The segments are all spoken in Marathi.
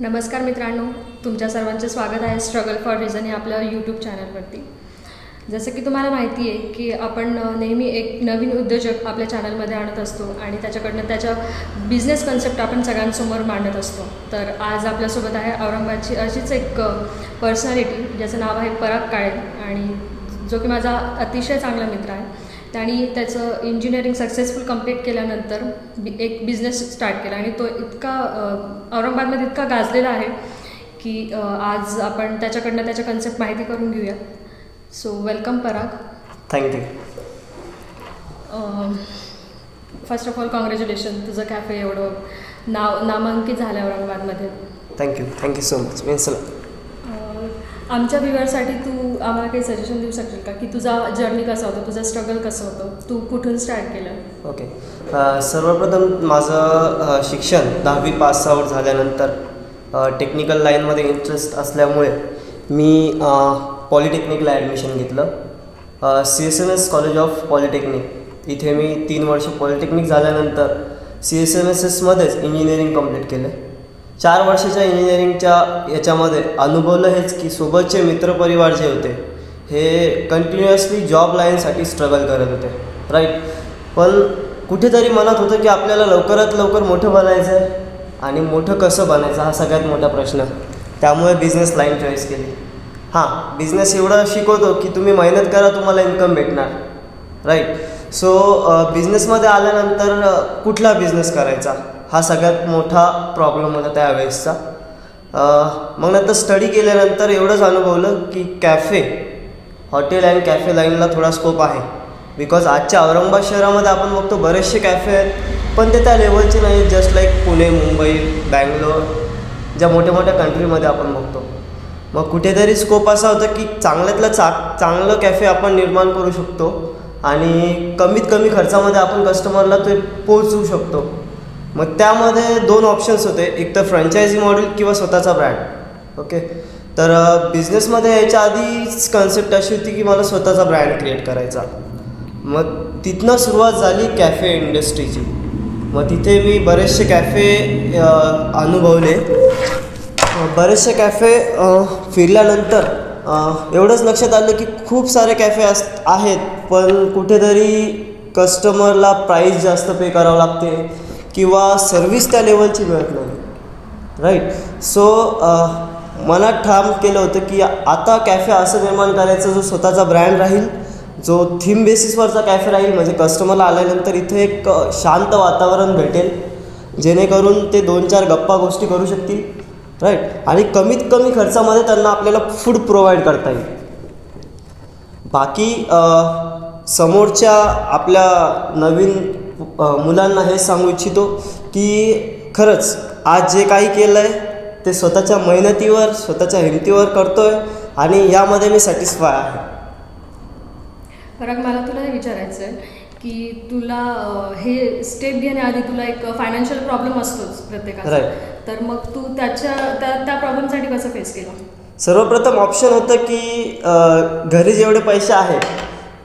नमस्कार मित्रांनो तुमच्या सर्वांचे स्वागत आहे स्ट्रगल फॉर रिझन या आपल्या यूट्यूब चॅनलवरती जसं की तुम्हाला माहिती आहे की आपण नेहमी एक नवीन उद्योजक आपल्या चॅनलमध्ये आणत असतो आणि त्याच्याकडनं त्याच्या बिझनेस कन्सेप्ट आपण सगळ्यांसमोर मांडत असतो. तर आज आपल्यासोबत आहे औरंगाबादची अशीच एक पर्सनॅलिटी ज्याचं नाव आहे पराग काळे आणि जो की माझा अतिशय चांगला मित्र आहे. त्यांनी त्याचं इंजिनिअरिंग सक्सेसफुल कंप्लीट केल्यानंतर बी एक बिझनेस स्टार्ट केला. आणि तो इतका औरंगाबादमध्ये इतका गाजलेला आहे की आज आपण त्याच्याकडनं त्याच्या कन्सेप्ट माहिती करून घेऊया. So welcome Parag. Thank you first of all congratulation तुझं कॅफे एवढं नाव नामांकित झालं औरंगाबादमध्ये. थँक्यू थँक्यू सो मच आमच्या व्ह्युअरसाठी तू आम्हाला काही सजेशन देऊ शकशील का? की तुझा जर्नी कसा होता? तुझा स्ट्रगल कसं होतं? तू कुठून स्टार्ट केलं? ओके सर्वप्रथम माझं शिक्षण दहावी पास आऊट झाल्यानंतर टेक्निकल लाईनमध्ये इंटरेस्ट असल्यामुळे मी पॉलिटेक्निकला ॲडमिशन घेतलं. C S M S college of polytechnic इथे मी तीन वर्ष पॉलिटेक्निक झाल्यानंतर सी एस एम एस एसमध्येच इंजिनिअरिंग कंप्लीट केलं. चार वर्षाच्या इंजिनिअरिंगच्या याच्यामध्ये अनुभवलं हेच की सोबतचे मित्रपरिवार जे होते हे कंटिन्युअसली जॉब लाईनसाठी स्ट्रगल करत होते. राईट पण कुठेतरी मनात होतं की आपल्याला लवकरात लवकर मोठं बनायचं आहे आणि मोठं कसं बनायचं हा सगळ्यात मोठा प्रश्न. त्यामुळे बिझनेस लाईन चॉईस केली. हां बिझनेस एवढं शिकवतो की तुम्ही मेहनत करा तुम्हाला इन्कम भेटणार. राईट सो बिझनेसमध्ये आल्यानंतर कुठला बिझनेस करायचा? हा सगळ्यात मोठा प्रॉब्लेम होता त्यावेळेसचा मग नंतर स्टडी केल्यानंतर एवढंच अनुभवलं की कॅफे हॉटेल अँड कॅफे लाईनला थोडा स्कोप आहे. बिकॉज आजच्या औरंगाबाद शहरामध्ये आपण बघतो बरेचसे कॅफे आहेत पण ते त्या लेवलचे नाही जस्ट लाईक पुणे मुंबई बँगलोर ज्या मोठ्या मोठ्या कंट्रीमध्ये आपण बघतो. मग कुठेतरी स्कोप असा होता की चांगल्यातलं चा चांगलं कॅफे आपण निर्माण करू शकतो आणि कमीत कमी खर्चामध्ये आपण कस्टमरला ते पोहोचवू शकतो. मग त्यामध्ये दोन ऑप्शन्स होते. एक तर फ्रँचायझी मॉडेल किंवा स्वतःचा ब्रँड ओके तर बिझनेसमध्ये यायच्या आधीच कन्सेप्ट अशी होती की मला स्वतःचा ब्रँड क्रिएट करायचा. मग तिथनं सुरुवात झाली कॅफे इंडस्ट्रीची मग तिथे मी बरेचसे कॅफे अनुभवले. बरेचसे कॅफे फिरल्यानंतर एवढंच लक्षात आलं की खूप सारे कॅफे अस आहेत. पण कुठेतरी कस्टमरला प्राईस जास्त पे करावं लागते. किंवा सर्विस त्या लेवलची मिळत नाही. राईट सो मनात ठाम केलं होतं की आता कॅफे असं निर्माण करायचं जो स्वतःचा ब्रँड राहील जो थीम बेसिसवरचा कॅफे राहील म्हणजे कस्टमरला आल्यानंतर इथे एक शांत वातावरण भेटेल जेणेकरून ते दोन चार गप्पा गोष्टी करू शकतील. राईट आणि कमीत कमी खर्चामध्ये त्यांना आपल्याला फूड प्रोव्हाइड करता येईल. बाकी समोरच्या आपल्या नवीन मुलांना हे सांगू इच्छितो की खरंच आज जे काही केलं आहे ते स्वतःच्या मेहनतीवर स्वतःच्या हिमतीवर करतो आहे आणि यामध्ये मी सॅटिस्फाय आहे. पराग मला तुला हे विचारायचं आहे की तुला हे स्टेप घेण्याआधी तुला एक फायनान्शियल प्रॉब्लेम असतोच प्रत्येकाचा. तर मग तू त्याच्या त्या त्या प्रॉब्लेमसाठी कसं फेस केलं? सर्वप्रथम ऑप्शन होतं की घरी जेवढे पैसे आहेत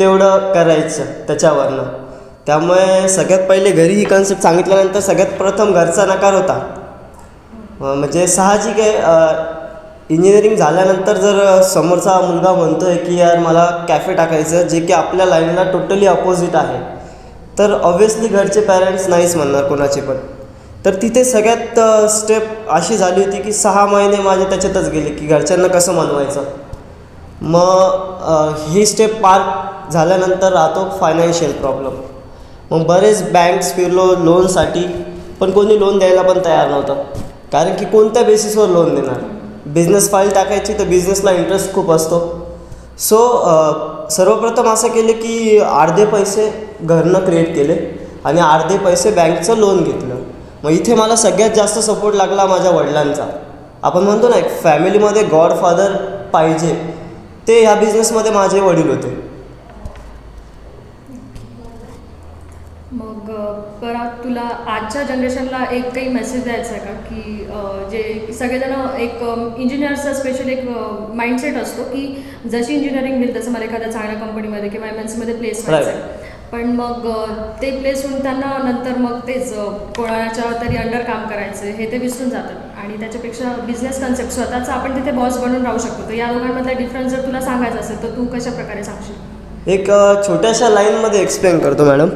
तेवढं करायचं त्याच्यावरनं. त्यामुळे सगळ्यात पहिले घरी ही कन्सेप्ट सांगितल्यानंतर सगळ्यात प्रथम घरचा नकार होता. म्हणजे साहजिक आहे इंजिनिअरिंग झाल्यानंतर जर समोरचा मुलगा म्हणतो आहे की यार मला कॅफे टाकायचं जे की आपल्या लाईनला टोटली अपोजिट आहे. तर ऑब्व्हियसली घरचे पॅरेंट्स नाहीच म्हणणार कोणाचे पण. तर तिथे सगळ्यात स्टेप अशी झाली होती की सहा महिने माझे त्याच्यातच गेले की घरच्यांना कसं मनवायचं. मग ही स्टेप पार झाल्यानंतर राहतो फायनान्शियल प्रॉब्लेम मग बरेच बँक्स फिरलो लोनसाठी पण कोणी लोन द्यायला पण तयार नव्हतं. कारण की कोणत्या बेसिसवर लोन देणार? बिझनेस फाईल टाकायची तर बिझनेसला इंटरेस्ट खूप असतो. सो सर्वप्रथम असं केलं की अर्धे पैसे घरनं क्रिएट केले आणि अर्धे पैसे बँकचं लोन घेतलं. मग इथे मला सगळ्यात जास्त सपोर्ट लागला माझ्या वडिलांचा. आपण म्हणतो ना एक फॅमिलीमध्ये गॉडफादर पाहिजे ते ह्या बिझनेसमध्ये माझे वडील होते. पराग तुला आजच्या जनरेशनला एक काही मेसेज द्यायचा आहे का? की जे सगळेजण एक इंजिनियरचा स्पेशल एक माइंडसेट असतो की जशी इंजिनिअरिंग मिळेल तसं मला एखाद्या चांगल्या कंपनीमध्ये किंवा एम एन सीमध्ये प्लेस व्हायचं आहे पण मग ते प्लेस होऊन त्यांना नंतर मग तेच कोणाच्या तरी अंडर काम करायचं हे ते विसरून जातात. आणि त्याच्यापेक्षा बिझनेस कन्सेप्ट स्वतःचा आपण तिथे बॉस बनून राहू शकतो. तर या दोघांमधला डिफरन्स जर तुला सांगायचा असेल तर तू कशा प्रकारे सांगशील? एक छोट्याशा लाईनमध्ये एक्सप्लेन करतो मॅडम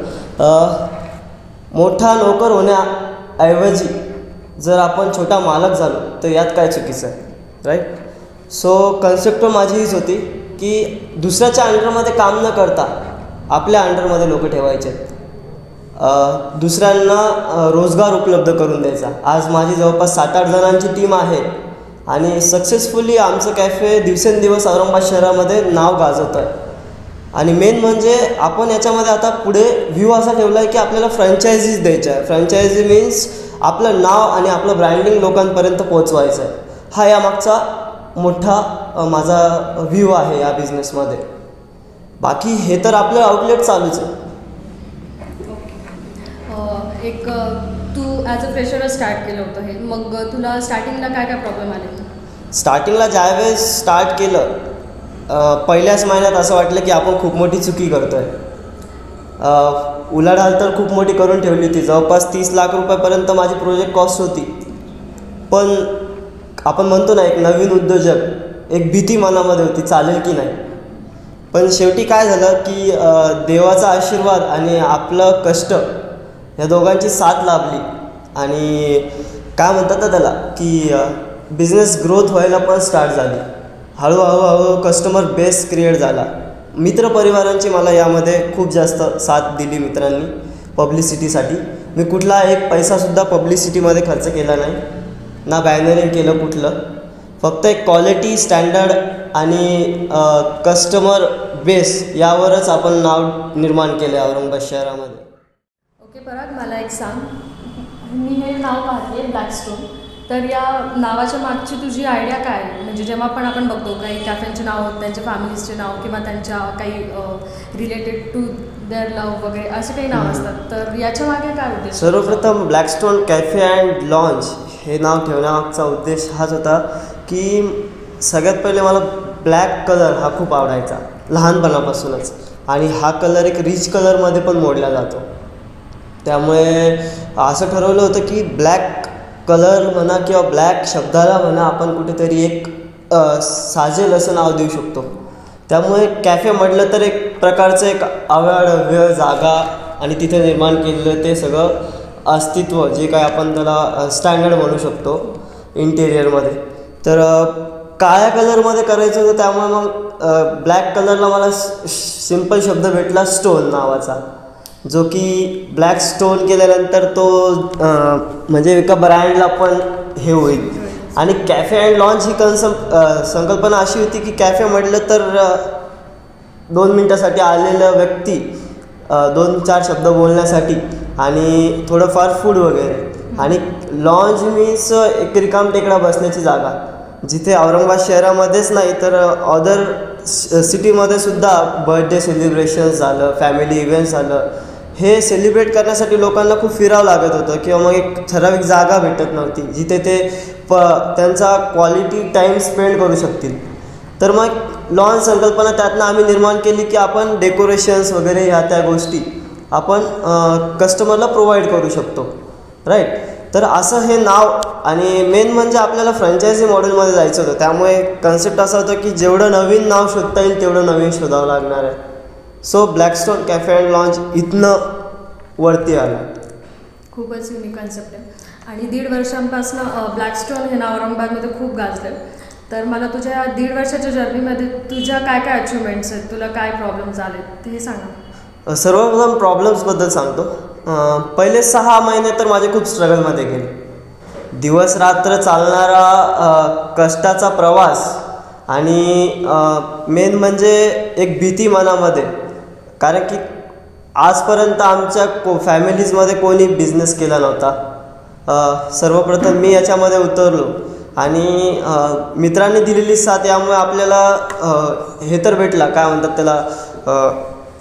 मोठा नोकर होण्याऐवजी जर आपण छोटा मालक झालो तर यात काय चुकीचं आहे? राईट सो कन्सेप्ट माझी हीच होती की दुसऱ्याच्या अंडरमध्ये काम न करता आपल्या अंडरमध्ये लोक ठेवायचे. दुसऱ्यांना रोजगार उपलब्ध करून द्यायचा. आज माझी जवळपास सात आठ जणांची टीम आहे आणि सक्सेसफुली आमचं कॅफे दिवसेंदिवस औरंगाबाद शहरामध्ये नाव गाजवतं आहे आणि मेन म्हणजे आपण याच्यामध्ये आता पुढे व्ह्यू असा ठेवला आहे की आपल्याला फ्रँचायझीज द्यायच्या आहे फ्रँचायझी मीन्स आपलं नाव आणि आपलं ब्रँडिंग लोकांपर्यंत पोहोचवायचं आहे. हा यामागचा मोठा माझा व्ह्यू आहे या बिझनेसमध्ये बाकी हे तर आपलं आउटलेट चालूच आहे. एक तू ॲज अ फ्रेशरच स्टार्ट केलं होतं हे. मग तुला स्टार्टिंगला काय काय प्रॉब्लेम आले? स्टार्टिंगला ज्यावेळेस स्टार्ट केलं पहिल्याच महिन्यात असं वाटलं की आपण खूप मोठी चुकी करतो आहे उलाढाल तर खूप मोठी करून ठेवली होती. जवळपास तीस लाख रुपयापर्यंत माझी प्रोजेक्ट कॉस्ट होती. पण आपण म्हणतो ना एक नवीन उद्योजक एक भीती मनामध्ये होती चालेल की नाही? पण शेवटी काय झालं की देवाचा आशीर्वाद आणि आपलं कष्ट या दोघांची साथ लाभली. आणि काय म्हणतात ना त्याला की बिझनेस ग्रोथ व्हायला पण स्टार्ट झाली. हळूहळू हळू कस्टमर बेस क्रिएट झाला. मित्रपरिवारांची मला यामध्ये खूप जास्त साथ दिली मित्रांनी पब्लिसिटीसाठी मी कुठला एक पैसासुद्धा पब्लिसिटीमध्ये खर्च केला नाही. ना बॅनरिंग केलं कुठलं. फक्त एक क्वालिटी स्टँडर्ड आणि कस्टमर बेस यावरच आपण नाव निर्माण केले औरंगाबाद शहरामध्ये. ओके पराग मला एक सांग. मी हे नाव पाहते ब्लॅकस्टोन तर या नावाच्या मागची तुझी आयडिया काय? म्हणजे जेव्हा पण आपण बघतो काही कॅफेंचे नाव त्यांच्या फॅमिलीजचे नाव किंवा त्यांच्या काही रिलेटेड टू देअर लव्ह वगैरे असे काही नाव असतात. तर याच्या मागे काय उद्देश? सर्वप्रथम ब्लॅकस्टोन कॅफे अँड लॉन्च हे नाव ठेवण्यामागचा उद्देश हाच होता की सगळ्यात पहिले मला ब्लॅक कलर हा खूप आवडायचा लहानपणापासूनच. आणि हा कलर एक रिच कलरमध्ये पण मोडला जातो. त्यामुळे असं ठरवलं होतं की ब्लॅक कलर म्हणा किंवा ब्लॅक शब्दाला म्हणा आपण कुठेतरी एक साजेल असं नाव देऊ शकतो. त्यामुळे कॅफे म्हटलं तर एक प्रकारचं एक अवाढव्य जागा आणि तिथे निर्माण केलेलं ते सगळं अस्तित्व जे काय आपण त्याला स्टँडर्ड म्हणू शकतो इंटेरियरमध्ये. तर काळ्या कलरमध्ये करायचं होतं त्यामुळे मग ब्लॅक कलरला मला सिंपल शब्द भेटला स्टोन नावाचा. जो की ब्लॅक स्टोन केल्यानंतर तो म्हणजे एका ब्रँडला पण हे होईल. आणि कॅफे अँड लॉन्च ही कन्सप संकल्पना अशी होती की कॅफे म्हटलं तर दोन मिनटासाठी आलेलं व्यक्ती दोन चार शब्द बोलण्यासाठी आणि थोडंफार फूड वगैरे. आणि लॉन्च मीन्स एक रिकाम टेकडा बसण्याची जागा. जिथे औरंगाबाद शहरामध्येच नाही तर अदर सिटीमध्ये सुद्धा बर्थडे सेलिब्रेशन झालं फॅमिली इव्हेंट्स झालं. हे सेलिब्रेट करण्यासाठी लोकांना खूप फिरावं लागत होतं किंवा मग एक ठराविक जागा भेटत नव्हती जिथे ते प त्यांचा क्वालिटी टाईम स्पेंड करू शकतील. तर मग लॉन संकल्पना त्यातनं आम्ही निर्माण केली की आपण डेकोरेशन्स वगैरे ह्या त्या गोष्टी आपण कस्टमरला प्रोव्हाइड करू शकतो. राईट तर असं हे नाव आणि मेन म्हणजे आपल्याला फ्रँचायझी मॉडेलमध्ये जायचं होतं. त्यामुळे कन्सेप्ट असा होता की जेवढं नवीन नाव शोधता येईल तेवढं नवीन शोधावं लागणार आहे. So Blackstone cafe and launch इथनं वरती आलं. खूपच युनिक कन्सेप्ट आहे. आणि दीड वर्षांपासून ब्लॅकस्टोन हे नाव औरंगाबादमध्ये खूप गाजलं तर मला तुझ्या या दीड वर्षाच्या जर्नीमध्ये तुझ्या काय काय अचिव्हमेंट्स आहेत? तुला काय प्रॉब्लेम्स आले ते सांगा. सर्वप्रथम प्रॉब्लेम्सबद्दल सांगतो. पहिले सहा महिने तर माझे खूप स्ट्रगलमध्ये गेले. दिवस रात्र चालणारा कष्टाचा प्रवास आणि मेन म्हणजे एक भीती मनामध्ये. कारण की आजपर्यंत आमच्या को फॅमिलीजमध्ये कोणी बिझनेस केला नव्हता. सर्वप्रथम मी याच्यामध्ये उतरलो आणि मित्रांनी दिलेली साथ यामुळे आपल्याला हे तर भेटला. काय म्हणतात त्याला?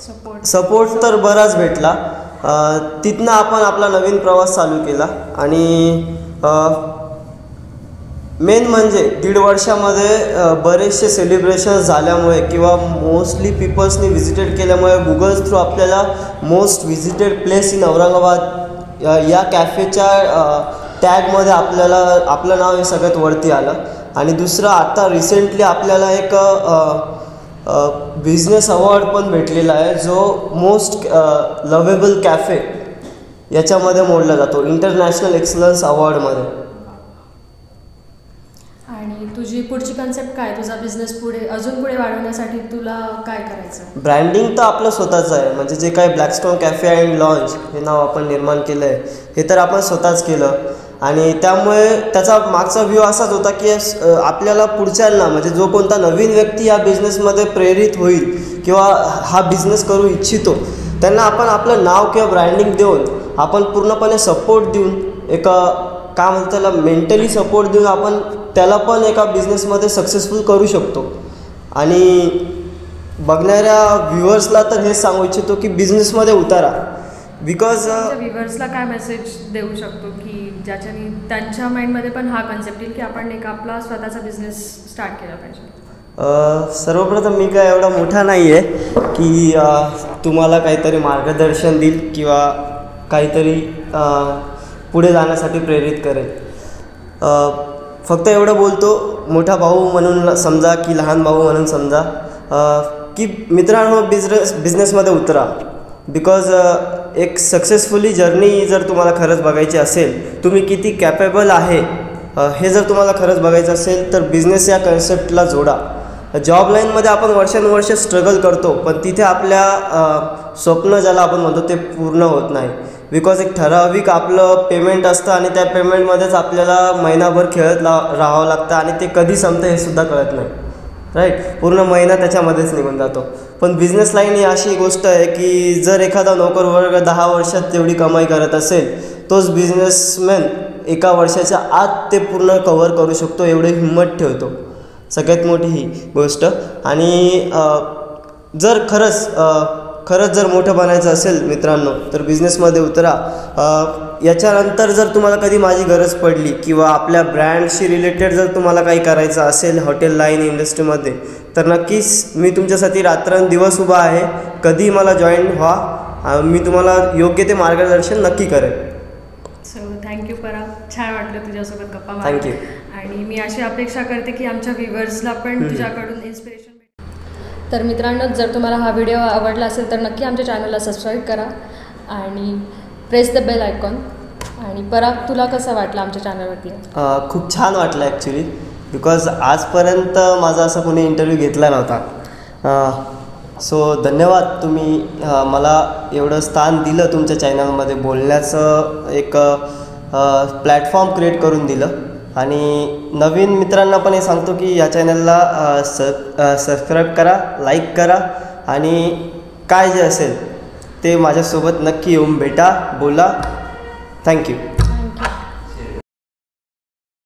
सपोर्ट सपोर्ट तर बराच भेटला. तिथनं आपण आपला नवीन प्रवास चालू केला आणि मेन म्हणजे दीड वर्षामध्ये बरेचसे सेलिब्रेशन्स झाल्यामुळे किंवा मोस्टली पीपल्सनी व्हिजिटेड केल्यामुळे गुगल्स थ्रू आपल्याला most visited place in Aurangabad या- या कॅफेच्या टॅगमध्ये आपल्याला आपलं नाव हे सगळ्यात वरती आलं. आणि दुसरं आता रिसेंटली आपल्याला एक बिझनेस अवॉर्ड पण भेटलेला आहे जो मोस्ट लवेबल कॅफे याच्यामध्ये मोडला जातो इंटरनॅशनल एक्सलन्स अवॉर्डमध्ये आणि तुझी पुढची कन्सेप्ट काय? तुझा बिझनेस पुढे अजून पुढे वाढवण्यासाठी तुला काय करायचं ब्रँडिंग तर आपलं स्वतःचं आहे. म्हणजे जे काही ब्लॅकस्टोन कॅफे अँड लॉन्च हे नाव आपण निर्माण केलं आहे हे तर आपण स्वतःच केलं. आणि त्यामुळे त्याचा मागचा व्ह्यू असाच होता की आपल्याला पुढच्यांना म्हणजे जो कोणता नवीन व्यक्ती या बिझनेसमध्ये प्रेरित होईल किंवा हा बिझनेस करू इच्छितो त्यांना आपण आपलं नाव किंवा ब्रँडिंग देऊन आपण पूर्णपणे सपोर्ट देऊन एका काय म्हणतात त्याला मेंटली सपोर्ट देऊन आपण त्याला पण एका बिझनेसमध्ये सक्सेसफुल करू शकतो. आणि बघणाऱ्या व्ह्युअर्सला तर हेच सांगू इच्छितो की बिझनेसमध्ये उतारा. बिकॉज व्ह्युअर्सला काय मेसेज देऊ शकतो की ज्याच्याने त्यांच्या माइंडमध्ये पण हा कन्सेप्ट येईल की आपण एक आपला स्वतःचा बिझनेस स्टार्ट केला पाहिजे? सर्वप्रथम मी काय एवढा मोठा नाही आहे की तुम्हाला काहीतरी मार्गदर्शन देईल किंवा काहीतरी पुढे जाण्यासाठी प्रेरित करेल. फक्त एवढं बोलतो मोठा भाऊ म्हणून समजा की लहान भाऊ म्हणून समजा की मित्रांनो बिझनेस बिझनेसमध्ये उतरा. बिकॉज एक सक्सेसफुली जर्नी जर तुम्हाला खरंच बघायची असेल तुम्ही किती कॅपेबल आहे हे जर तुम्हाला खरंच बघायचं असेल तर बिझनेस या कन्सेप्टला जोडा. जॉब लाईनमध्ये आपण वर्षानुवर्ष स्ट्रगल करतो पण तिथे आपल्या स्वप्न ज्याला आपण म्हणतो ते पूर्ण होत नाही. बिकॉज एक ठराविक आपलं पेमेंट असतं आणि त्या पेमेंटमध्येच आपल्याला महिनाभर खेळत ला राहावं लागतं आणि ते कधी संपतं हे सुद्धा कळत नाही. राईट पूर्ण महिना त्याच्यामध्येच निघून जातो. पण बिझनेस लाईन ही अशी गोष्ट आहे की जर एखादा नोकर वर्ग दहा वर्षात तेवढी कमाई करत असेल तोच बिझनेसमॅन एका वर्षाच्या आत ते पूर्ण कव्हर करू शकतो एवढी हिंमत ठेवतो. सगळ्यात मोठी ही गोष्ट. आणि जर खरंच खरंच जर मोठं बनायचं असेल मित्रांनो तर बिझनेसमध्ये उतरा. याच्यानंतर जर तुम्हाला कधी माझी गरज पडली किंवा आपल्या ब्रँडशी रिलेटेड जर तुम्हाला काही करायचं असेल हॉटेल लाईन इंडस्ट्रीमध्ये तर नक्कीच मी तुमच्यासाठी रात्रंदिवस उभा आहे. कधी मला जॉईन व्हा. मी तुम्हाला योग्य ते मार्गदर्शन नक्की करेन. सो थँक्यू परा छान वाटलं तुझ्यासोबत गप्पा you. आणि मी अशी अपेक्षा करते की आमच्या व्ह्युअर्सला पण तुझ्याकडून इन्स्पिरेशन तर मित्रांनो जर तुम्हाला हा व्हिडिओ आवडला असेल तर नक्की आमच्या चॅनलला सबस्क्राईब करा आणि प्रेस द बेल आयकॉन आणि पराग तुला कसं वाटलं आमच्या चॅनलवरती खूप छान वाटलं ॲक्च्युली बिकॉज आजपर्यंत माझा असा कोणी इंटरव्ह्यू घेतला नव्हता. सो धन्यवाद तुम्ही मला एवढं स्थान दिलं तुमच्या चॅनलमध्ये बोलण्याचं एक प्लॅटफॉर्म क्रिएट करून दिलं. आणि नवीन मित्रांना पण हे सांगतो की या चॅनलला स सबस्क्राईब करा लाईक करा आणि काय जे असेल ते माझ्यासोबत नक्की येऊन भेटा बोला. थँक्यू